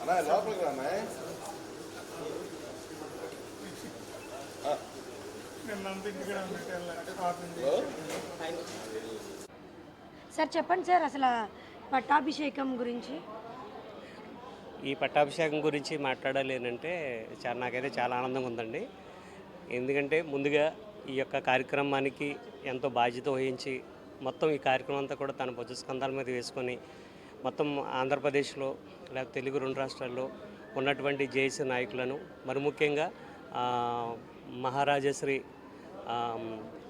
అన్నా లోపలికి సార్ చెప్పండి సార్ అసలు పట్టాభిషేకం గురించి. ఈ పట్టాభిషేకం గురించి మాట్లాడాలి అంటే చాలా నాకైతే చాలా ఆనందంగా ఉందండి. ఎందుకంటే ముందుగా ఈ యొక్క కార్యక్రమానికి ఎంతో బాధ్యత వహించి మొత్తం ఈ కార్యక్రమం అంతా కూడా తన భుజ స్కంధాల మీద వేసుకొని మొత్తం ఆంధ్రప్రదేశ్లో లేకపోతే తెలుగు రెండు రాష్ట్రాల్లో ఉన్నటువంటి జేఏసీ నాయకులను మరి ముఖ్యంగా మహారాజశ్రీ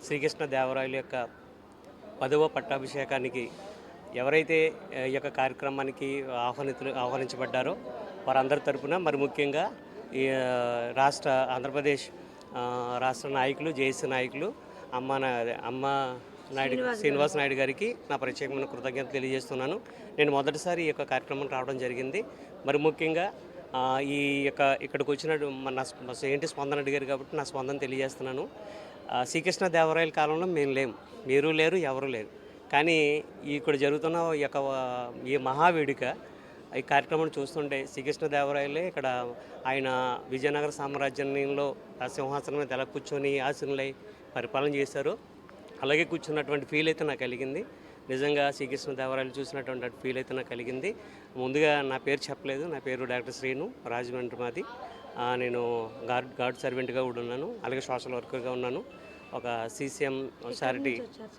శ్రీకృష్ణ దేవరాయల యొక్క పదవ పట్టాభిషేకానికి ఎవరైతే ఈ యొక్క కార్యక్రమానికి ఆహ్వానితులు ఆహ్వానించబడ్డారో వారందరి తరపున మరి ముఖ్యంగా ఈ రాష్ట్ర ఆంధ్రప్రదేశ్ రాష్ట్ర నాయకులు జేఏసీ నాయకులు అమ్మ అమ్మ నాయుడు శ్రీనివాస్ నాయుడు గారికి నా ప్రత్యేకమైన కృతజ్ఞత తెలియజేస్తున్నాను. నేను మొదటిసారి ఈ యొక్క కార్యక్రమం రావడం జరిగింది. మరి ముఖ్యంగా ఈ యొక్క ఇక్కడికి వచ్చిన మన నా ఏంటి స్పందన అడిగారు కాబట్టి నా స్పందన తెలియజేస్తున్నాను. శ్రీకృష్ణ దేవరాయల కాలంలో మేము లేము మీరు లేరు ఎవరు లేరు. కానీ ఇక్కడ జరుగుతున్న ఈ యొక్క ఈ మహావేడుక ఈ కార్యక్రమం చూస్తుంటే శ్రీకృష్ణ దేవరాయలే ఇక్కడ ఆయన విజయనగర సామ్రాజ్యంలో సింహాసనం మీద ఎలా కూర్చొని ఆశీనులై పరిపాలన చేశారు. అలాగే కూర్చున్నటువంటి ఫీల్ అయితే నాకు కలిగింది. నిజంగా శ్రీకృష్ణ దేవరాయలు చూసినటువంటి ఫీల్ అయితే నాకు కలిగింది. ముందుగా నా పేరు చెప్పలేదు. నా పేరు డాక్టర్ శ్రీను రాజమండ్రి మాది. నేను గార్డ్ గార్డ్ సర్వెంట్గా కూడా ఉన్నాను. అలాగే సోషల్ వర్కర్గా ఉన్నాను. ఒక సీసీఎం సారిటీ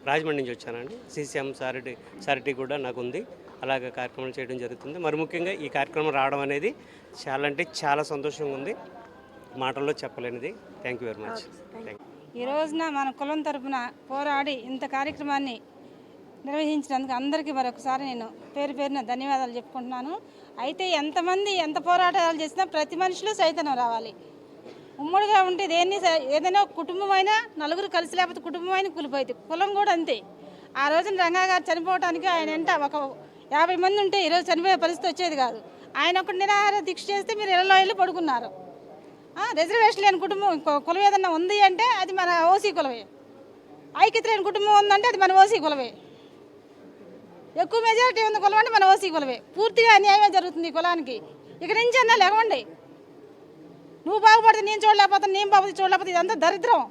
రాజమండ్రి నుంచి వచ్చానండి. సీసీఎం సారిటీ సారిటీ కూడా నాకు ఉంది. అలాగే కార్యక్రమాలు చేయడం జరుగుతుంది. మరి ముఖ్యంగా ఈ కార్యక్రమం రావడం అనేది చాలా అంటే చాలా సంతోషంగా ఉంది. మాటల్లో చెప్పలేనిది. Thank you very much thank ఈ రోజున మన కులం తరపున పోరాడి ఇంత కార్యక్రమాన్ని నిర్వహించినందుకు అందరికీ మరొకసారి నేను పేరు పేరున ధన్యవాదాలు చెప్పుకుంటున్నాను. అయితే ఎంతమంది ఎంత పోరాటాలు చేసినా ప్రతి మనిషిలో సైతనం రావాలి. ఉమ్మడిగా ఉంటే దేన్ని ఏదైనా కుటుంబమైనా నలుగురు కలిసి లేకపోతే కుటుంబం అయినా కూలిపోయింది. కులం కూడా అంతే. ఆ రోజున రంగా గారు చనిపోవడానికి ఆయన వెంట ఒక యాభై మంది ఉంటే ఈరోజు చనిపోయే పరిస్థితి వచ్చేది కాదు. ఆయన ఒక నిరాహార దీక్ష చేస్తే మీరు ఇళ్ళలో వెళ్ళి పడుకున్నారు. రిజర్వేషన్ లేని కుటుంబం ఇంకో కులం ఏదన్నా ఉంది అంటే అది మన ఓసీ కులమే ఐక్యత లేని కుటుంబం ఉందంటే అది మన ఓసీ కులమే ఎక్కువ మెజారిటీ ఉన్న కులం అంటే మన ఓసీ కులమే పూర్తిగా అన్యాయమే జరుగుతుంది ఈ కులానికి. ఇక నుంచి అన్నా లేవండి. నువ్వు బాగుపడితే నేను చూడలేకపోతాను నేను బాగుపడితే చూడలేకపోతే ఇదంతా దరిద్రం.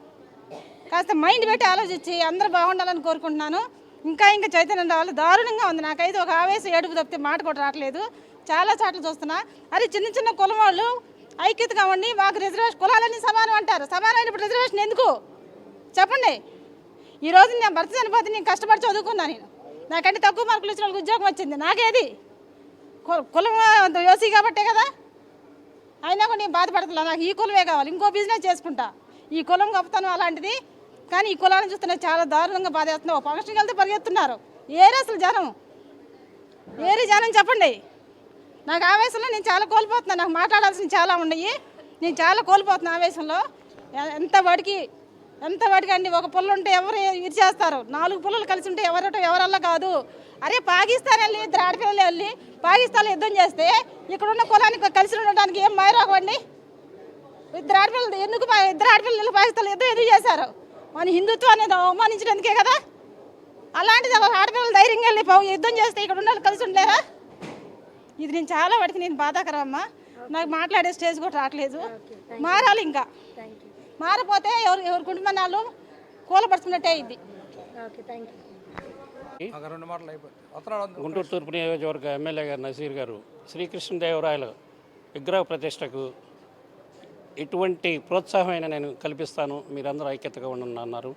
కాస్త మైండ్ పెట్టి ఆలోచించి అందరూ బాగుండాలని కోరుకుంటున్నాను. ఇంకా ఇంకా చైతన్యం రావాలి. దారుణంగా ఉంది. నాకైతే ఒక ఆవేశం ఏడుపు తప్పితే మాట కూడా రావట్లేదు. చాలా చాట్లు చూస్తున్నా. అరే చిన్న చిన్న కులం వాళ్ళు ఐక్యత కావండి మాకు రిజర్వేషన్ కులాలన్నీ సమానం అంటారు. సమానమైనప్పుడు రిజర్వేషన్ ఎందుకు? చెప్పండి. ఈ రోజు నేను భర్త చనిపోతే నేను కష్టపడి చదువుకున్నా నేను. నాకంటే తక్కువ మార్కులు వచ్చిన వాళ్ళకి ఉద్యోగం వచ్చింది. నాకేది? కు- కులం యోసి కాబట్టే కదా? అయినా కూడా నేను బాధపడతలే? నాకు ఈ కులమే కావాలి. ఇంకో బిజినెస్ చేసుకుంటా. ఈ కులం గొప్పతనం అలాంటిది. కానీ ఈ కులాన్ని చూస్తే చాలా దారుణంగా బాధ ఒక ఫంక్షన్కి వెళ్తే పరిగెత్తున్నారు. ఏరే అసలు జనం? ఏరే జనం చెప్పండి. నాకు ఆవేశంలో నేను చాలా కోల్పోతున్నాను నాకు మాట్లాడాల్సిన చాలా ఉన్నాయి. నేను చాలా కోల్పోతున్నాను ఆవేశంలో. ఎంత వాడికి ఎంత వాడికి అండి? ఒక పుల్ల ఉంటే ఎవరు ఇరిచేస్తారు నాలుగు పుల్లలు కలిసి ఉంటే ఎవరటో ఎవరల్లా కాదు. అరే పాకిస్తాన్ వెళ్ళి ఇద్దరు ఆడపిల్లలు వెళ్ళి పాకిస్తాన్లో యుద్ధం చేస్తే ఇక్కడున్న కులానికి కలిసి ఉండడానికి ఏం మాయరోగం ఇద్దరు ఆడపిల్లలు ఎందుకు ఇద్దరు ఆడపిల్లలు పాకిస్తాన్లో యుద్ధం ఎందుకు చేశారు? మన హిందుత్వాన్ని అవమానించినందుకే కదా? అలాంటిది ఆడపిల్లలు ధైర్యంగా వెళ్ళి యుద్ధం చేస్తే ఇక్కడ ఉన్న కలిసి ఉండలేరా? ఇది నేను చాలా వాటికి నేను బాధాకరం అమ్మా నాకు మాట్లాడే స్టేజ్ కూడా రావట్లేదు. మారాలి ఇంకా. మారిపోతే ఎవరు ఎవరి కుటుంబాలు కూలపడుతున్నట్టే ఇది గుంటూరు తూర్పు నియోజకవర్గ ఎమ్మెల్యే గారు నసీర్ గారు శ్రీకృష్ణదేవరాయల విగ్రహ ప్రతిష్టకు ఎటువంటి ప్రోత్సాహమైన నేను కల్పిస్తాను. మీరందరూ ఐక్యతగా ఉండండి అన్నారు.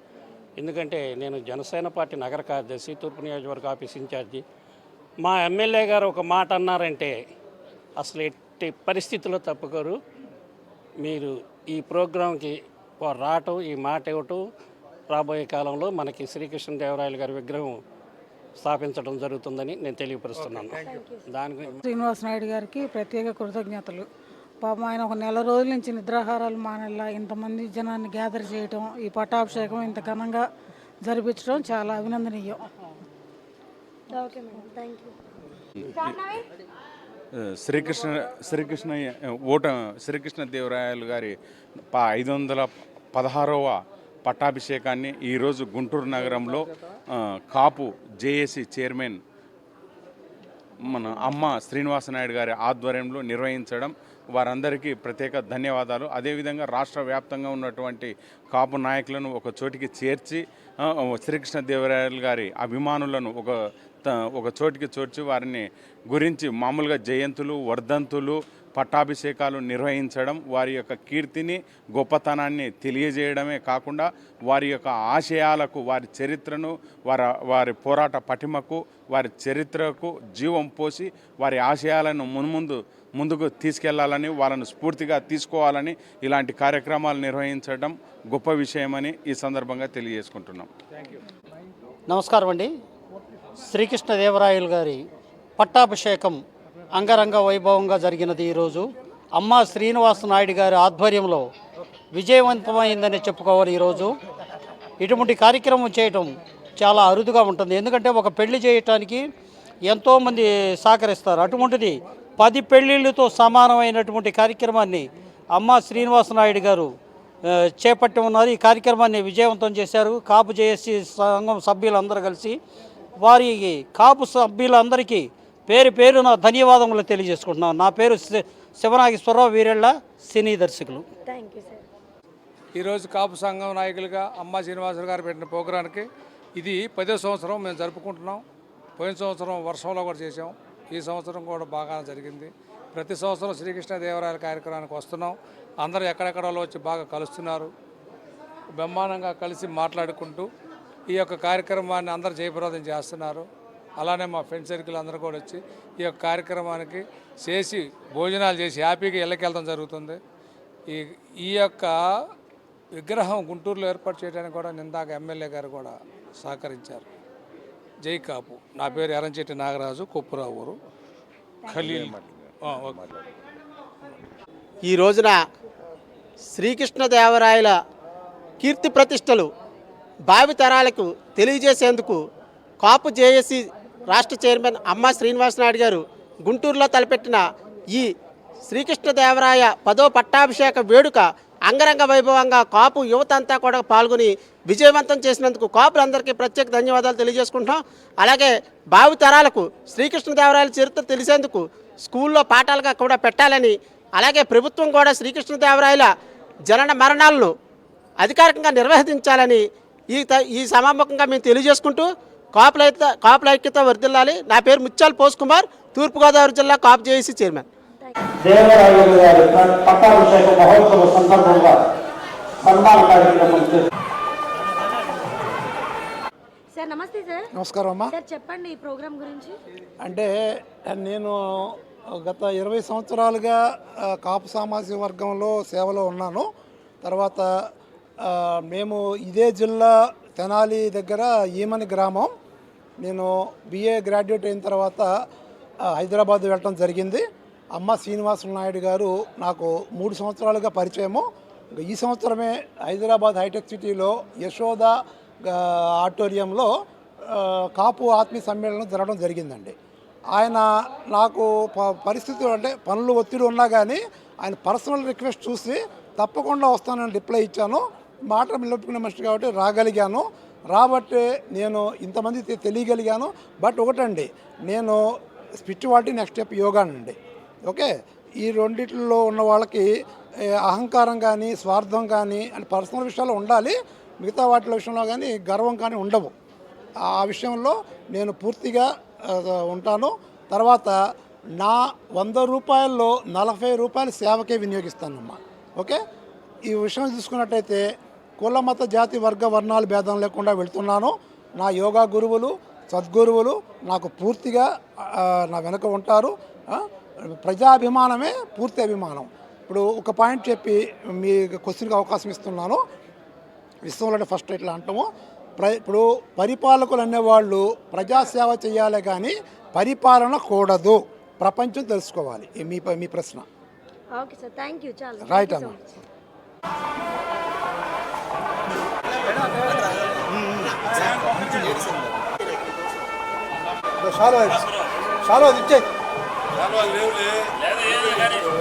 ఎందుకంటే నేను జనసేన పార్టీ నగర కార్యదర్శి తూర్పు నియోజకవర్గ ఆఫీస్ ఇన్ఛార్జి. మా ఎమ్మెల్యే గారు ఒక మాట అన్నారంటే అసలు ఎట్టి పరిస్థితుల్లో తప్పుకోరు. మీరు ఈ ప్రోగ్రాంకి వారు రావటం ఈ మాట ఇవ్వటం రాబోయే కాలంలో మనకి శ్రీకృష్ణదేవరాయలు గారి విగ్రహం స్థాపించడం జరుగుతుందని నేను తెలియపరుస్తున్నాను. దాని గురించి శ్రీనివాస్ నాయుడు గారికి ప్రత్యేక కృతజ్ఞతలు. పాపం ఆయన ఒక నెల రోజుల నుంచి నిద్రాహారాలు మానేలా ఇంతమంది జనాన్ని గ్యాదర్ చేయటం ఈ పట్టాభిషేకం ఇంత ఘనంగా జరిపించడం చాలా అభినందనీయం. Okay madam thank you. Srikrishna Srikrishna ఓట శ్రీకృష్ణ దేవరాయలు గారి ప ఐదు వందల పదహారవ పట్టాభిషేకాన్ని ఈరోజు గుంటూరు నగరంలో కాపు జేఏసీ చైర్మన్ మన అమ్మ శ్రీనివాస నాయుడు గారి ఆధ్వర్యంలో నిర్వహించడం వారందరికీ ప్రత్యేక ధన్యవాదాలు. అదేవిధంగా రాష్ట్ర వ్యాప్తంగా ఉన్నటువంటి కాపు నాయకులను ఒక చోటికి చేర్చి శ్రీకృష్ణదేవరాయలు గారి అభిమానులను ఒక ఒక చోటికి చోర్చి వారిని గురించి మామూలుగా జయంతులు వర్ధంతులు పట్టాభిషేకాలు నిర్వహించడం వారి యొక్క కీర్తిని గొప్పతనాన్ని తెలియజేయడమే కాకుండా వారి యొక్క ఆశయాలకు వారి చరిత్రను వారి వారి పోరాట పటిమకు వారి చరిత్రకు జీవం పోసి వారి ఆశయాలను మున్ముందు ముందుకు తీసుకెళ్ళాలని వాళ్ళను స్ఫూర్తిగా తీసుకోవాలని ఇలాంటి కార్యక్రమాలు నిర్వహించడం గొప్ప విషయమని ఈ సందర్భంగా తెలియజేసుకుంటున్నాం. నమస్కారం అండి శ్రీకృష్ణదేవరాయలు గారి పట్టాభిషేకం అంగరంగ వైభవంగా జరిగినది ఈరోజు. అమ్మ శ్రీనివాస నాయుడు గారి ఆధ్వర్యంలో విజయవంతమైందని చెప్పుకోవాలి ఈరోజు. ఇటువంటి కార్యక్రమం చేయటం చాలా అరుదుగా ఉంటుంది. ఎందుకంటే ఒక పెళ్ళి చేయటానికి ఎంతోమంది సహకరిస్తారు. అటువంటిది పది పెళ్ళిళ్ళతో సమానమైనటువంటి కార్యక్రమాన్ని అమ్మ శ్రీనివాస నాయుడు గారు చేపట్టి ఉన్నారు. ఈ కార్యక్రమాన్ని విజయవంతం చేశారు. కాపు జేఏసీ సంఘం సభ్యులందరూ కలిసి వారి కాపు సభ్యులందరికీ పేరు పేరున ధన్యవాదములు తెలియజేసుకుంటున్నాను. నా పేరు శివనాగేశ్వరరావు వీరెళ్ళ సినీ దర్శకులు. థ్యాంక్ యూ సార్ ఈరోజు కాపు సంఘం నాయకులుగా అమ్మ శ్రీనివాసరావు గారు పెట్టిన ప్రోగ్రానికి ఇది పదో సంవత్సరం మేము జరుపుకుంటున్నాం. పోయిన సంవత్సరం వర్షంలో కూడా చేసాం ఈ సంవత్సరం కూడా బాగా జరిగింది. ప్రతి సంవత్సరం శ్రీకృష్ణదేవరాయల కార్యక్రమానికి వస్తున్నాం. అందరూ ఎక్కడెక్కడలో వచ్చి బాగా కలుస్తున్నారు. బ్రహ్మాండంగా కలిసి మాట్లాడుకుంటూ ఈ యొక్క కార్యక్రమాన్ని అందరూ జయప్రదం చేస్తున్నారు. అలానే మా ఫ్రెండ్ సర్కిల్ అందరూ కూడా వచ్చి ఈ యొక్క కార్యక్రమానికి చేసి భోజనాలు చేసి హ్యాపీగా ఇళ్ళకి వెళ్ళడం జరుగుతుంది. ఈ ఈ యొక్క విగ్రహం గుంటూరులో ఏర్పాటు చేయడానికి కూడా నిందాక ఎమ్మెల్యే గారు కూడా సహకరించారు. జై కాపు. నా పేరు ఎరంచెట్టి నాగరాజు కొప్పురావు ఊరు. ఖలీల్. ఈ రోజున శ్రీకృష్ణదేవరాయల కీర్తి ప్రతిష్టలు భావితరాలకు తెలియజేసేందుకు కాపు జేఏసీ రాష్ట్ర చైర్మన్ అమ్మ శ్రీనివాసనాయుడు గారు గుంటూరులో తలపెట్టిన ఈ శ్రీకృష్ణదేవరాయ పదో పట్టాభిషేక వేడుక అంగరంగ వైభవంగా కాపు యువత అంతా కూడా పాల్గొని విజయవంతం చేసినందుకు కాపులందరికీ ప్రత్యేక ధన్యవాదాలు తెలియజేసుకుంటున్నాం. అలాగే భావితరాలకు శ్రీకృష్ణదేవరాయల చరిత్ర తెలిసేందుకు స్కూల్లో పాఠాలుగా కూడా పెట్టాలని అలాగే ప్రభుత్వం కూడా శ్రీకృష్ణదేవరాయల జనన మరణాలను అధికారికంగా నిర్వహించాలని ఈ త- ఈ సమాముఖంగా మేము తెలియజేసుకుంటూ కాపుల ఐక్యత కాపుల ఐక్యత వర్దిల్లాలి నా పేరు ముత్యాల పోస్ కుమార్ తూర్పుగోదావరి జిల్లా కాపు జేఏసీ చైర్మన్. దేవరాయలు గారి పట్టాభిషేక మహోత్సవ సందర్భంగా సన్మాన కార్యక్రమం సార్ నమస్తే సార్. నమస్కారం అమ్మా. సార్ చెప్పండి ఈ ప్రోగ్రామ్ గురించి. అంటే నేను గత ఇరవై సంవత్సరాలుగా కాపు సామాజిక వర్గంలో సేవలో ఉన్నాను. తర్వాత మేము ఇదే జిల్లా తెనాలి దగ్గర ఈమని గ్రామం. నేను బిఏ గ్రాడ్యుయేట్ అయిన తర్వాత హైదరాబాద్ వెళ్ళటం జరిగింది. అమ్మ శ్రీనివాసుల నాయుడు గారు నాకు మూడు సంవత్సరాలుగా పరిచయము. ఈ సంవత్సరమే హైదరాబాద్ హైటెక్ సిటీలో యశోద ఆడిటోరియంలో కాపు ఆత్మీయ సమ్మేళనం జరగడం జరిగిందండి. ఆయన నాకు ప- పరిస్థితులు అంటే పనులు ఒత్తిడి ఉన్నా కానీ ఆయన పర్సనల్ రిక్వెస్ట్ చూసి తప్పకుండా వస్తానని రిప్లై ఇచ్చాను. మాట నిలబెట్టుకునే మనిషి కాబట్టి రాగలిగాను. రాబట్టే నేను ఇంతమంది తెలియగలిగాను. బట్ ఒకటండి నేను స్పిరిచువాలిటీ నెక్స్ట్ స్టెప్ యోగానండి. ఓకే? ఈ రెండిట్లో ఉన్న వాళ్ళకి అహంకారం కానీ స్వార్థం కానీ అంటే పర్సనల్ విషయాలు ఉండాలి. మిగతా వాటి విషయంలో కానీ గర్వం కానీ ఉండవు. ఆ విషయంలో నేను పూర్తిగా ఉంటాను. తర్వాత నా వంద రూపాయల్లో నలభై రూపాయలు సేవకే వినియోగిస్తానమ్మా. ఓకే? ఈ విషయం చూసుకున్నట్టయితే కుల మత జాతి వర్గ వర్ణాలు భేదం లేకుండా వెళ్తున్నాను. నా యోగా గురువులు సద్గురువులు నాకు పూర్తిగా నా వెనుక ఉంటారు. ప్రజాభిమానమే పూర్తి అభిమానం. ఇప్పుడు ఒక పాయింట్ చెప్పి మీ క్వశ్చన్కి అవకాశం ఇస్తున్నాను. విశ్వంలోనే ఫస్ట్ ఇట్లా అంటాము. ప్ర ఇప్పుడు పరిపాలకులు అనేవాళ్ళు ప్రజాసేవ చేయాలి కానీ పరిపాలన కూడదు. ప్రపంచం తెలుసుకోవాలి. మీ మీ ప్రశ్న. Okay sir. థ్యాంక్ యూ చాలా. రైట్ షాలో షాలో ఇచ్చే లేవు లేదు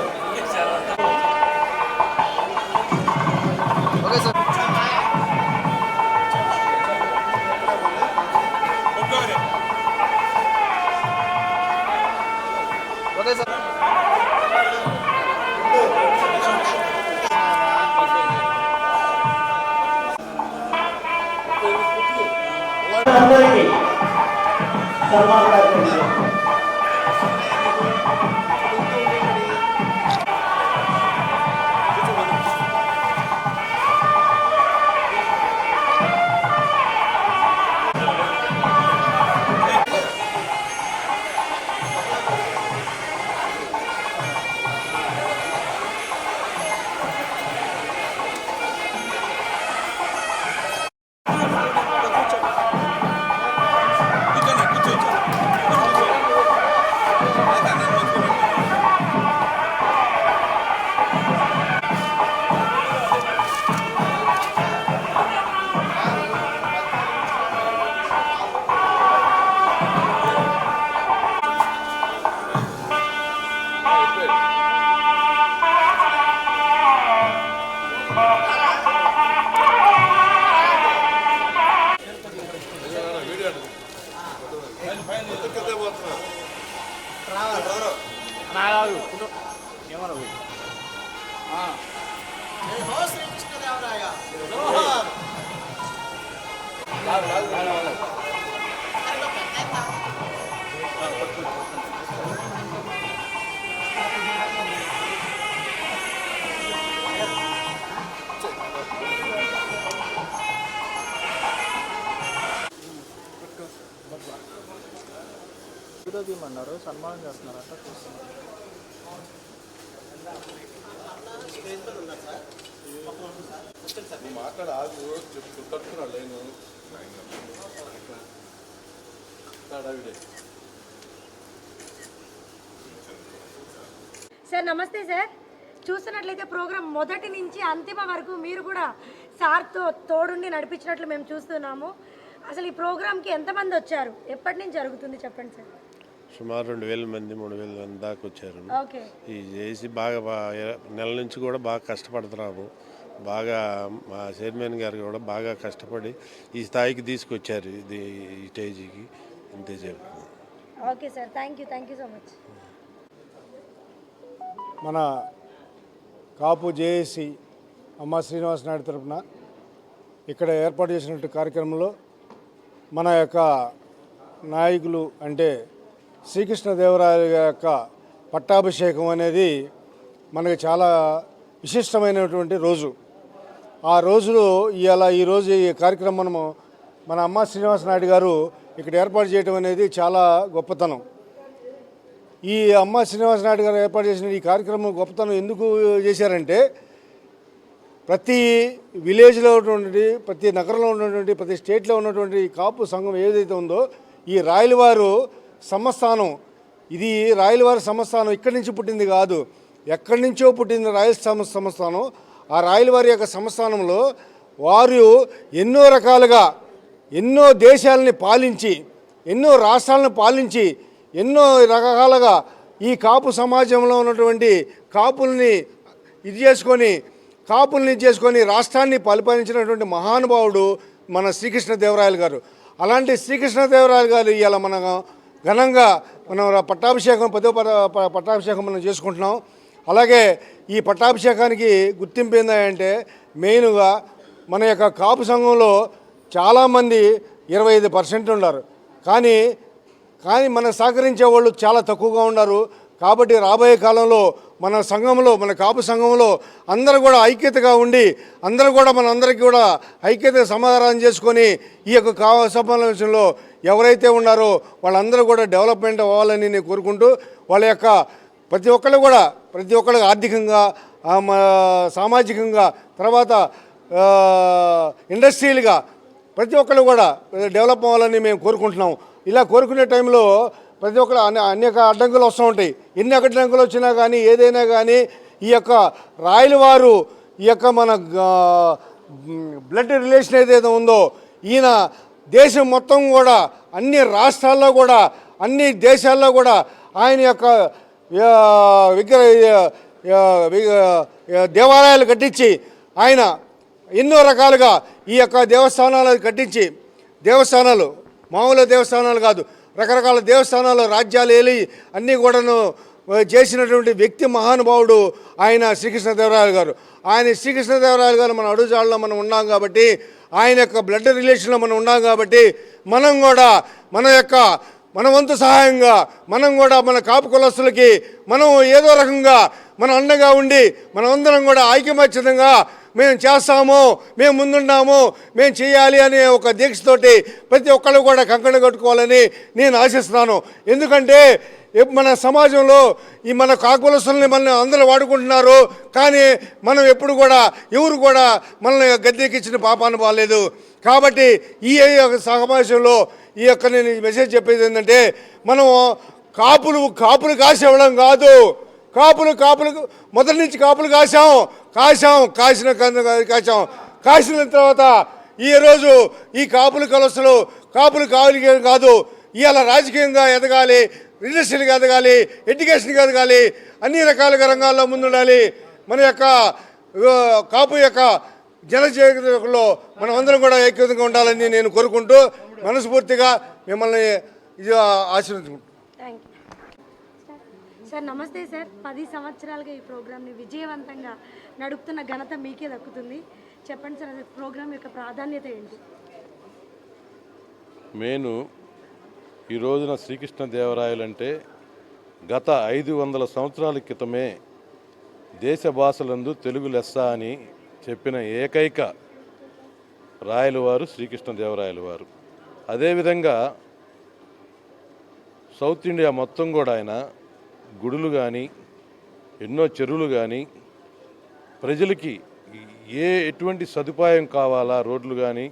అన్నారు సన్మానం చేస్తున్నారంట చూస్తున్నారు మాట్లాడాలి చుట్టూ కట్టుకున్నాడు నేను సార్ నమస్తే సార్. చూస్తున్నట్లయితే ప్రోగ్రామ్ మొదటి నుంచి అంతిమ వరకు మీరు కూడా సార్తో తోడుండి నడిపించినట్లు మేము చూస్తున్నాము. అసలు ఈ ప్రోగ్రామ్కి ఎంతమంది వచ్చారు? ఎప్పటి నుంచి జరుగుతుంది చెప్పండి సార్. సుమారు రెండు వేల మంది మూడు వేల మంది దాకా వచ్చారు. ఈ చేసి బాగా నెల నుంచి కూడా బాగా కష్టపడుతున్నాము. బాగా మా చైర్మన్ గారు కూడా బాగా కష్టపడి ఈ స్థాయికి తీసుకొచ్చారు ఇది ఈ స్టేజీకి. ఇంతే చెప్తున్నాను. Okay sir. Thank you. Thank you so much. మన కాపు జేఏసి అమ్మ శ్రీనివాస నాయుడు తరపున ఇక్కడ ఏర్పాటు చేసినట్టు కార్యక్రమంలో మన యొక్క నాయకులు అంటే శ్రీకృష్ణదేవరాయల యొక్క పట్టాభిషేకం అనేది మనకి చాలా విశిష్టమైనటువంటి రోజు. ఆ రోజులో ఇవాళ ఈరోజు ఈ కార్యక్రమము మన అమ్మ శ్రీనివాస నాయుడు గారు ఇక్కడ ఏర్పాటు చేయడం అనేది చాలా గొప్పతనం. ఈ అమ్మ శ్రీనివాస నాయుడు గారు ఏర్పాటు చేసిన ఈ కార్యక్రమం గొప్పతనం ఎందుకు చేశారంటే ప్రతి విలేజ్లో ఉన్నటువంటి ప్రతి నగరంలో ఉన్నటువంటి ప్రతి స్టేట్లో ఉన్నటువంటి కాపు సంఘం ఏదైతే ఉందో ఈ రాయలవారు సంస్థానం ఇది రాయలవారి సంస్థానం ఇక్కడి నుంచి పుట్టింది కాదు ఎక్కడి నుంచో పుట్టింది రాయల సమ సంస్థానం ఆ రాయలవారి యొక్క సంస్థానంలో వారు ఎన్నో రకాలుగా ఎన్నో దేశాలని పాలించి ఎన్నో రాష్ట్రాలను పాలించి ఎన్నో రకాలుగా ఈ కాపు సమాజంలో ఉన్నటువంటి కాపుల్ని ఇది చేసుకొని కాపుల్ని ఇది చేసుకొని రాష్ట్రాన్ని పరిపాలించినటువంటి మహానుభావుడు మన శ్రీకృష్ణదేవరాయలు గారు. అలాంటి శ్రీకృష్ణదేవరాయలు గారు ఇవాళ మన ఘనంగా మనం పట్టాభిషేకం పదో ప- పట్టాభిషేకం మనం చేసుకుంటున్నాం. అలాగే ఈ పట్టాభిషేకానికి గుర్తింపు ఏంటంటే మెయిన్గా మన యొక్క కాపు సంఘంలో చాలామంది ఇరవై ఐదు పర్సెంట్ ఉన్నారు. కానీ కానీ మన సహకరించే వాళ్ళు చాలా తక్కువగా ఉన్నారు. కాబట్టి రాబోయే కాలంలో మన సంఘంలో మన కాపు సంఘంలో అందరూ కూడా ఐక్యతగా ఉండి అందరూ కూడా మనందరికీ కూడా ఐక్యత సమాధానం చేసుకొని ఈ యొక్క కాపు సమావేశంలో ఎవరైతే ఉన్నారో వాళ్ళందరూ కూడా డెవలప్మెంట్ అవ్వాలని నేను కోరుకుంటూ వాళ్ళ యొక్క ప్రతి ఒక్కళ్ళు కూడా ప్రతి ఒక్కరికి ఆర్థికంగా సామాజికంగా తర్వాత ఇండస్ట్రియల్గా ప్రతి ఒక్కళ్ళు కూడా డెవలప్ అవ్వాలని మేము కోరుకుంటున్నాం ఇలా కోరుకునే టైంలో ప్రతి ఒక్కరు అనే అనేక అడ్డంకులు వస్తూ ఉంటాయి. ఎన్ని అడ్డంకులు వచ్చినా కానీ ఏదైనా కానీ ఈ యొక్క రాయల వారు ఈ యొక్క మన బ్లడ్ రిలేషన్ ఏదైతే ఉందో ఈయన దేశం మొత్తం కూడా అన్ని రాష్ట్రాల్లో కూడా అన్ని దేశాల్లో కూడా ఆయన యొక్క విగ్రహ దేవాలయాలు కట్టించి ఆయన ఎన్నో రకాలుగా ఈ యొక్క దేవస్థానాలు కట్టించి దేవస్థానాలు మామూలు దేవస్థానాలు కాదు రకరకాల దేవస్థానాలు రాజ్యాలు ఏలి అన్నీ కూడాను చేసినటువంటి వ్యక్తి మహానుభావుడు ఆయన శ్రీకృష్ణదేవరాయలు గారు. ఆయన శ్రీకృష్ణదేవరాయలు గారు మన అడుగుజాడలో మనం ఉన్నాం కాబట్టి ఆయన యొక్క బ్లడ్ రిలేషన్లో మనం ఉన్నాం కాబట్టి మనం కూడా మన యొక్క మన వంతు సహాయంగా మనం కూడా మన కాపు కులస్తులకి మనం ఏదో రకంగా మన అండగా ఉండి మనమందరం కూడా ఐక్యమత్యంగా మేము చేస్తాము మేము ముందున్నాము మేము చేయాలి అనే ఒక దీక్షతోటి ప్రతి ఒక్కళ్ళు కూడా కంకణ కట్టుకోవాలని నేను ఆశిస్తున్నాను. ఎందుకంటే మన సమాజంలో ఈ మన కాకులసుల్ని మనల్ని అందరూ వాడుకుంటున్నారు. కానీ మనం ఎప్పుడు కూడా ఎవరు కూడా మనల్ని గద్దెకిచ్చిన పాపాన్ని బాగాలేదు కాబట్టి ఈ యొక్క సమావేశంలో ఈ యొక్క నేను మెసేజ్ చెప్పేది ఏంటంటే మనం కాపులు కాపులు కాసేవడం కాదు. కాపులు కాపులు మొదటి నుంచి కాపులు కాసాం కాసాం కాసిన కాసాం కాసిన తర్వాత ఈ రోజు ఈ కాపులు కలసలు కాపులు కావాలి కాదు. ఇవాళ రాజకీయంగా ఎదగాలి ఇండస్ట్రీలుగా ఎదగాలి ఎడ్యుకేషన్గా ఎదగాలి అన్ని రకాలుగా రంగాల్లో ముందుండాలి. మన యొక్క కాపు యొక్క జన జీవితంలో మనం అందరం కూడా ఐక్యంగా ఉండాలని నేను కోరుకుంటూ మనస్ఫూర్తిగా మిమ్మల్ని ఇది ఆశీర్వదించుకుంటున్నాను. థ్యాంక్ యూ సార్ నమస్తే సార్. పది సంవత్సరాలుగా ఈ ప్రోగ్రామ్ని విజయవంతంగా నడుపుతున్న ఘనత మీకే దక్కుతుంది. చెప్పండి సార్ ప్రోగ్రామ్ యొక్క ప్రాధాన్యత ఏంటి? మెయిన్ ఈ రోజున శ్రీకృష్ణదేవరాయలంటే గత ఐదు వందల సంవత్సరాల క్రితమే దేశ భాషలందు తెలుగు లెస్స అని చెప్పిన ఏకైక రాయల వారు శ్రీకృష్ణదేవరాయల వారు అదేవిధంగా సౌత్ ఇండియా మొత్తం కూడా ఆయన గుడులు కానీ ఎన్నో చెరువులు కానీ ప్రజలకి ఏ ఎటువంటి సదుపాయం కావాలా రోడ్లు కానీ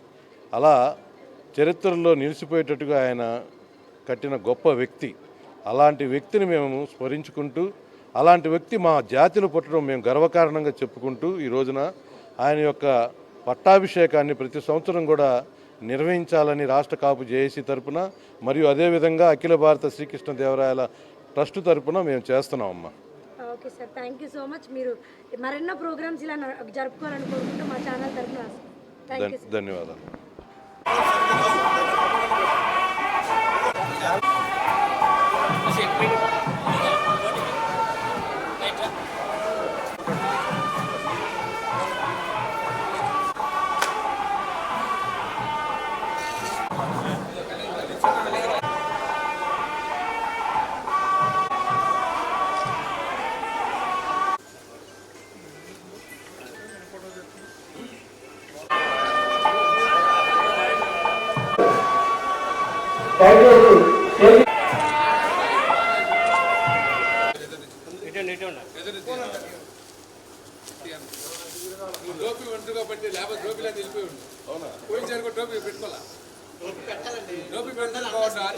అలా చరిత్రలో నిలిచిపోయేటట్టుగా ఆయన కట్టిన గొప్ప వ్యక్తి. అలాంటి వ్యక్తిని మేము స్మరించుకుంటూ అలాంటి వ్యక్తి మా జాతిలో పుట్టడం మేము గర్వకారణంగా చెప్పుకుంటూ ఈ రోజున ఆయన యొక్క పట్టాభిషేకాన్ని ప్రతి సంవత్సరం కూడా నిర్వహించాలని రాష్ట్ర కాపు జేఏసీ తరపున మరియు అదేవిధంగా అఖిల భారత శ్రీకృష్ణ దేవరాయల ట్రస్ట్ తరపున మేము చేస్తున్నాం అమ్మా okay sir. Thank you so much మీరు మరెన్నో ప్రోగ్రామ్స్ ఇలా జరుపుకోవాలని కోరుకుంటూ మా ఛానల్ తరఫున ధన్యవాదాలు.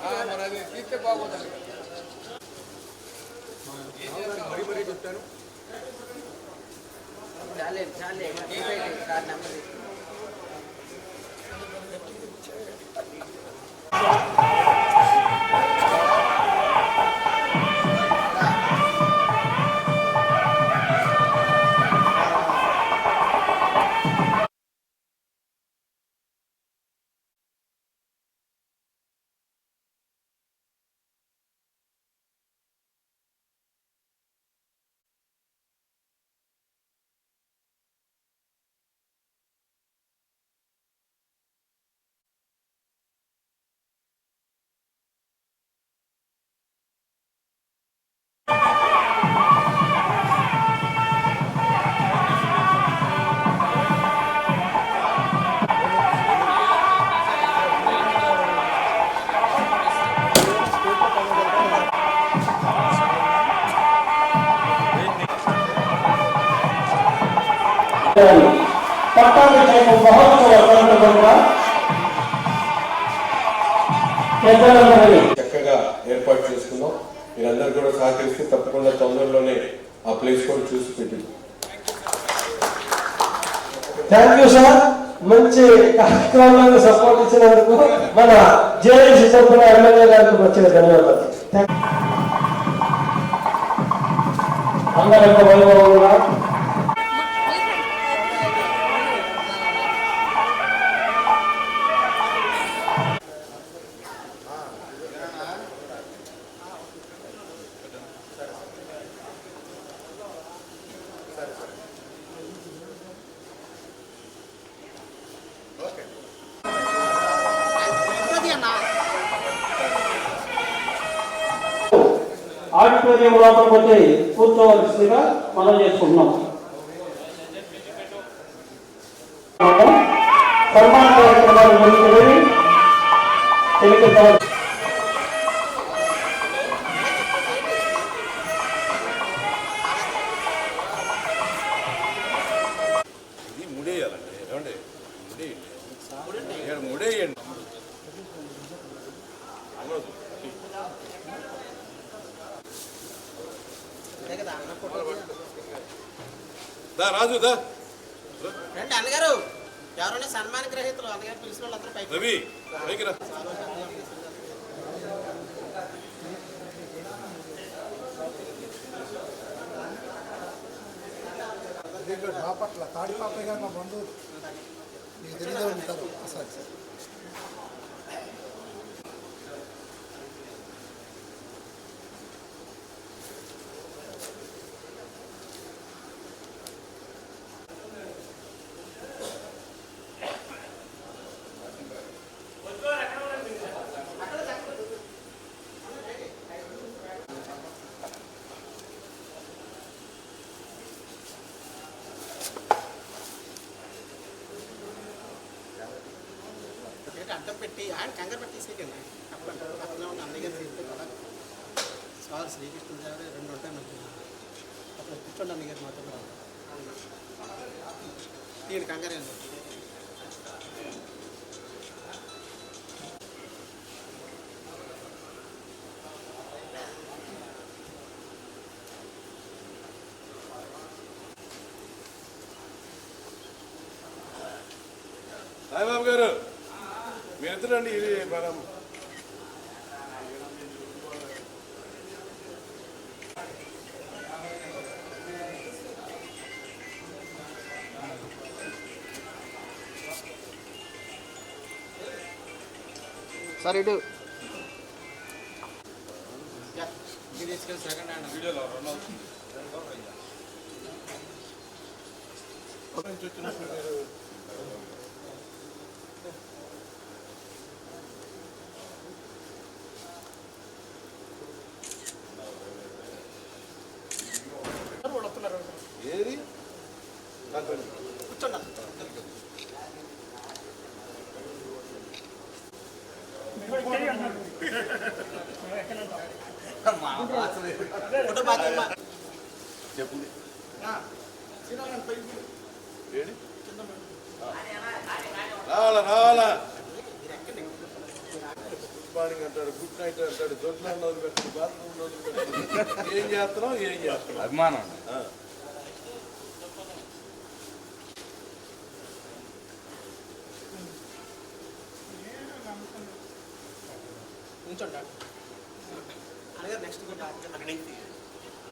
సన్మానం జరుగుతున్నట్లు తీస్తే బాగోదండి. చాలే చాలే పట్టాభిషేకం చక్కగా ఏర్పాటు చేసుకున్నాం. మీరందరూ కూడా సహకరిస్తే తప్పకుండా తొందరలోనే ఆ ప్లేస్ కూడా చూసి పెట్టింది. థ్యాంక్ యూ సార్ మంచి కార్యక్రమాలకు సపోర్ట్ ఇచ్చినందుకు మన తరఫున ఎమ్మెల్యే గారికి వచ్చిన ధన్యవాదాలు. Thank you. అంగరంగ వైభవంగా ఆడిటోరియం రాకపోతే కూర్చోవలసిందిగా మనం చేసుకుంటున్నాం. సన్మాన కార్యక్రమాలు తెలియజేస్తారు రాజు దా రండి అన్నగారు. ఎవరైనా సన్మాన గ్రహీతలు అన్నగారు పిలిచిన వాళ్ళందరూ పైకి రవి పైకి రా. బాపట్ల తాడిపాపయ్య గారు మా బంధువులు. మీకు తెలియదే ఉంటారు. సరే సరే పెట్టి ఆయన కంగారు పెట్టేసేయండి అప్పుడు పక్కన ఉన్న అన్నయ్య గారు చేస్తే కూడా స్వామి శ్రీకృష్ణదేవరాయ రెండు ఉంటాయి మనకి. అప్పుడు కూర్చోండి అన్నయ్య గారు మాత్రం కూడా. నేను కంగారు సాయిబాబు గారు. మీరిద్దరండి ఇది మనం. సార్ ఇటు కూర్చోండి